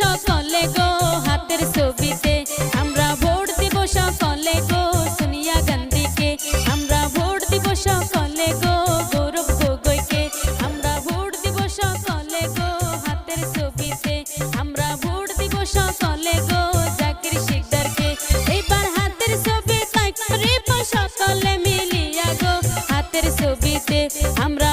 সকলে গো, হাতের ছবিতে। আমরা ভোট দিব সকলে গো, সোনিয়া গান্ধীকে। আমরা ভোট দিব সকলে গো, গৌরব গগৈকে। আমরা ভোট দিব সকলে গো, হাতের ছবিতে। আমরা ভোট দিব সকলে গো, জাকির শিকদারকে। এইবার হাতের ছবি সকলে মিলিয়া গো, হাতের ছবিতে। আমরা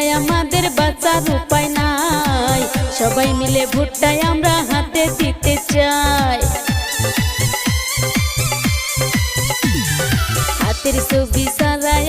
ভুট্টায় আমাদের বাঁচার উপায় নাই। সবাই মিলে ভুট্টায় আমরা হাতে দিতে চাই। হাতের ছবি সাজায়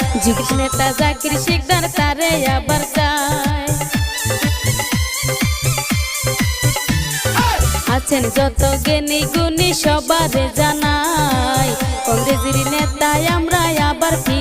যুগেশ নেতা তারে আবার আছেন যত জ্ঞানী গুণী সবার জানাই কংগ্রেসের নেতায় আমরা আবার ফিরে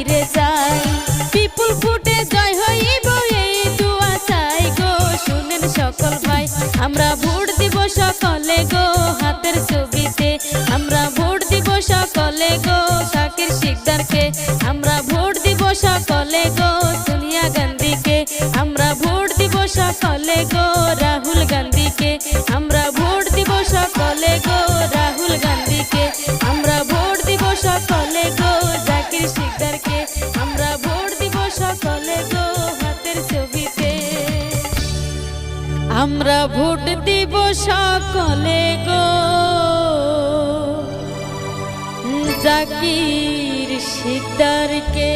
আমরা ভোট দিব সকলে গো। জাকির সিদ্দারকে